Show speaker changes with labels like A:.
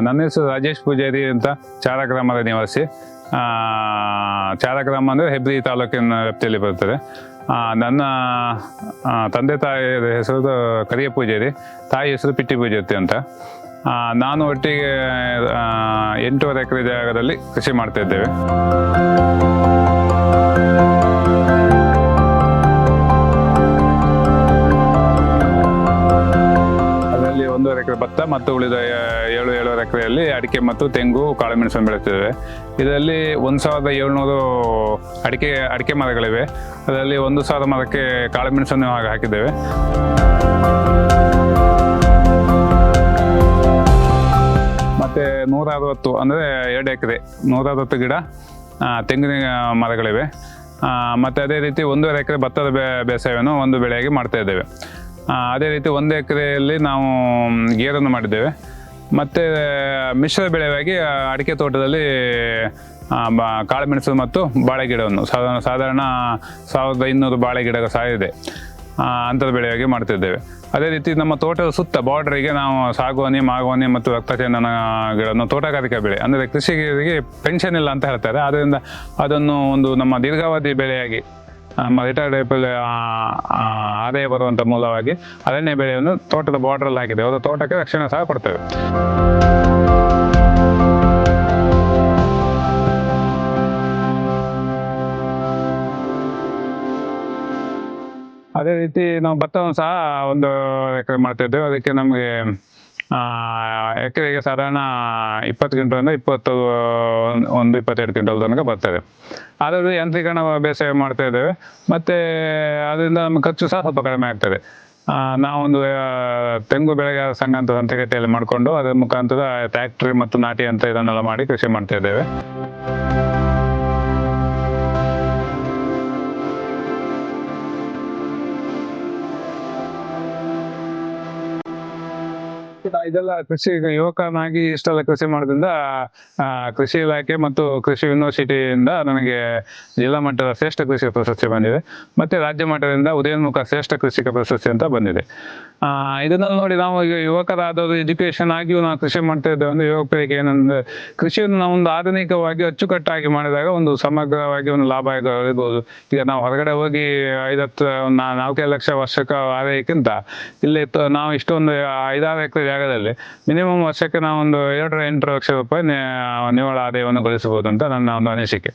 A: ನನ್ನ ಹೆಸರು ರಾಜೇಶ್ ಪೂಜಾರಿ ಅಂತ ಚಾರ ಗ್ರಾಮದ ನಿವಾಸಿ. ಆ, ಚಾರ ಗ್ರಾಮ ಅಂದರೆ ಹೆಬ್ರಿ ತಾಲೂಕಿನ ವ್ಯಾಪ್ತಿಯಲ್ಲಿ ಬರ್ತಾರೆ ನನ್ನ ತಂದೆ ತಾಯಿಯ ಹೆಸರು ಕರಿಯ ಪೂಜಾರಿ ತಾಯಿ ಹೆಸರು ಪಿಟ್ಟಿ ಪೂಜಾರಿ ಅಂತ. ನಾನು ಒಟ್ಟಿಗೆ ಎಂಟೂವರೆ ಎಕರೆ ಜಾಗದಲ್ಲಿ ಕೃಷಿ ಮಾಡ್ತಾ ಇದ್ದೇವೆ. ಎಕರೆ ಭತ್ತ ಮತ್ತು ಉಳಿದ ಏಳು, ಏಳುವರೆ ಎಕರೆಯಲ್ಲಿ ಅಡಿಕೆ ಮತ್ತು ತೆಂಗು ಕಾಳುಮೆಣಸನ್ನು ಬೆಳೆಯುತ್ತೇವೆ ಇದರಲ್ಲಿ ಒಂದು ಸಾವಿರದ ಏಳ್ನೂರು ಅಡಿಕೆ ಅಡಿಕೆ ಮರಗಳಿವೆ. ಅದರಲ್ಲಿ ಒಂದು ಸಾವಿರ ಮರಕ್ಕೆ ಕಾಳುಮೆಣಸನ್ನು ಹಾಕಿದ್ದೇವೆ. ಮತ್ತೆ ನೂರ ಅರವತ್ತು ಅಂದರೆ ಎರಡು ಎಕರೆ ನೂರ ಅರವತ್ತು ಗಿಡ ತೆಂಗಿನ ಮರಗಳಿವೆ. ಮತ್ತು ಅದೇ ರೀತಿ ಒಂದೂವರೆ ಎಕರೆ ಭತ್ತದ ಬೇಸಾಯವನ್ನು ಒಂದು ಬೆಳೆಯಾಗಿ ಮಾಡ್ತಾ ಇದ್ದೇವೆ. ಅದೇ ರೀತಿ ಒಂದು ಎಕರೆಯಲ್ಲಿ ನಾವು ಗೇರನ್ನು ಮಾಡಿದ್ದೇವೆ. ಮತ್ತು, ಮಿಶ್ರ ಬೆಳೆಯಾಗಿ ಅಡಿಕೆ ತೋಟದಲ್ಲಿ ಬಾ, ಕಾಳುಮೆಣಸು ಮತ್ತು ಬಾಳೆ ಗಿಡವನ್ನು ಸಾಧಾರಣ ಸಾಧಾರಣ ಸಾವಿರದ ಇನ್ನೂರು ಬಾಳೆ ಗಿಡ ಸಹ ಇದೆ ಅಂಥದ ಬೆಳೆಯಾಗಿ ಮಾಡ್ತಿದ್ದೇವೆ. ಅದೇ ರೀತಿ ನಮ್ಮ ತೋಟದ ಸುತ್ತ ಬಾರ್ಡ್ರಿಗೆ ನಾವು ಸಾಗುವಾನಿ, ಮಾಗುವಾನಿ ಮತ್ತು ರಕ್ತಚಂದನ ಗಿಡವನ್ನು ತೋಟಗಾರಿಕಾ ಬೆಳೆ, ಅಂದರೆ ಕೃಷಿಗೆ ಪೆನ್ಷನ್ ಇಲ್ಲ ಅಂತ ಹೇಳ್ತಾರೆ. ಆದ್ದರಿಂದ ಅದನ್ನು ಒಂದು ನಮ್ಮ ದೀರ್ಘಾವಧಿ ಬೆಳೆಯಾಗಿ ರಿಟೈರ್ಡ್ ಆದಾಯ ಬರುವಂಥ ಮೂಲವಾಗಿ ಅರಣ್ಯ ಬೆಳೆಯನ್ನು ತೋಟದ ಬಾರ್ಡ್ರಲ್ಲಿ ಹಾಕಿದೆ ಅದು ತೋಟಕ್ಕೆ ರಕ್ಷಣೆ ಸಹ ಕೊಡ್ತೇವೆ. ಅದೇ ರೀತಿ ನಾವು ಭತ್ತವನ್ನು ಸಹ ಒಂದು ಎಕರೆ ಮಾಡ್ತಿದ್ದೇವೆ ಅದಕ್ಕೆ ನಮಗೆ ಎಕರೆಗೆ ಸಾಧಾರಣ ಇಪ್ಪತ್ತು ಕ್ವಿಂಟಲ್ನಿಂದ ಇಪ್ಪತ್ತು, ಒಂದು ಇಪ್ಪತ್ತೆರಡು ಕ್ವಿಂಟಲ್ ತನಕ ಬರ್ತದೆ ಅದರಲ್ಲಿ ಯಾಂತ್ರೀಕರಣ ಬೇಸಾಯ ಮಾಡ್ತಾ ಇದ್ದೇವೆ. ಮತ್ತು ಅದರಿಂದ ನಮ್ಮ ಖರ್ಚು ಸಹ ಸ್ವಲ್ಪ ಕಡಿಮೆ ಆಗ್ತದೆ. ನಾವೊಂದು ತೆಂಗು ಬೆಳೆಗಾರ ಸಂಘ ಅಂತ ಸಂತೆಗಟ್ಟೆಯಲ್ಲಿ ಮಾಡಿಕೊಂಡು ಅದರ ಮುಖಾಂತರ ಟ್ಯಾಕ್ಟ್ರಿ ಮತ್ತು ನಾಟಿ ಅಂತ ಇದನ್ನೆಲ್ಲ ಮಾಡಿ ಕೃಷಿ ಮಾಡ್ತಾ ಇದ್ದೇವೆ. ಇದೆಲ್ಲ ಕೃಷಿ ಯುವಕನಾಗಿ ಇಷ್ಟೆಲ್ಲ ಕೃಷಿ ಮಾಡೋದ್ರಿಂದ ಕೃಷಿ ಇಲಾಖೆ ಮತ್ತು ಕೃಷಿ ಯೂನಿವರ್ಸಿಟಿಯಿಂದ ನನಗೆ ಜಿಲ್ಲಾ ಮಟ್ಟದ ಶ್ರೇಷ್ಠ ಕೃಷಿ ಪ್ರಶಸ್ತಿ ಬಂದಿದೆ. ಮತ್ತೆ ರಾಜ್ಯ ಮಟ್ಟದಿಂದ ಉದಯೋನ್ಮುಖ ಶ್ರೇಷ್ಠ ಕೃಷಿಕ ಪ್ರಶಸ್ತಿ ಅಂತ ಬಂದಿದೆ. ಆ, ಇದನ್ನೆಲ್ಲ ನೋಡಿ ನಾವು ಈಗ ಯುವಕರಾದವರು ಎಜುಕೇಶನ್ ಆಗಿಯೂ ನಾವು ಕೃಷಿ ಮಾಡ್ತಾ ಇದ್ದೇವೆ ಅಂದ್ರೆ ಯುವಕರಿಗೆ ಏನಂದ್ರೆ ಕೃಷಿಯನ್ನು ನಾವು ಒಂದು ಆಧುನಿಕವಾಗಿ ಅಚ್ಚುಕಟ್ಟಾಗಿ ಮಾಡಿದಾಗ ಒಂದು ಸಮಗ್ರವಾಗಿ ಒಂದು ಲಾಭ ಇರಬಹುದು ಈಗ ನಾವು ಹೊರಗಡೆ ಹೋಗಿ ಐದತ್ತು ನಾಲ್ಕೈದು ಲಕ್ಷ ವರ್ಷಕ್ಕೆ ಆದಾಯಕ್ಕಿಂತ ಇಲ್ಲಿ ನಾವು ಇಷ್ಟೊಂದು ಐದಾರು ಎಕರೆ ಜಾಗದಲ್ಲಿ ಮಿನಿಮಮ್ ವರ್ಷಕ್ಕೆ ನಾವೊಂದು ಏಳರ ಎಂಟು ಲಕ್ಷ ರೂಪಾಯಿ ನಿವ್ವಳ ಆದಾಯವನ್ನು ಗಳಿಸಬಹುದು ಅಂತ ನನ್ನ ಒಂದು ಅನಿಸಿಕೆ.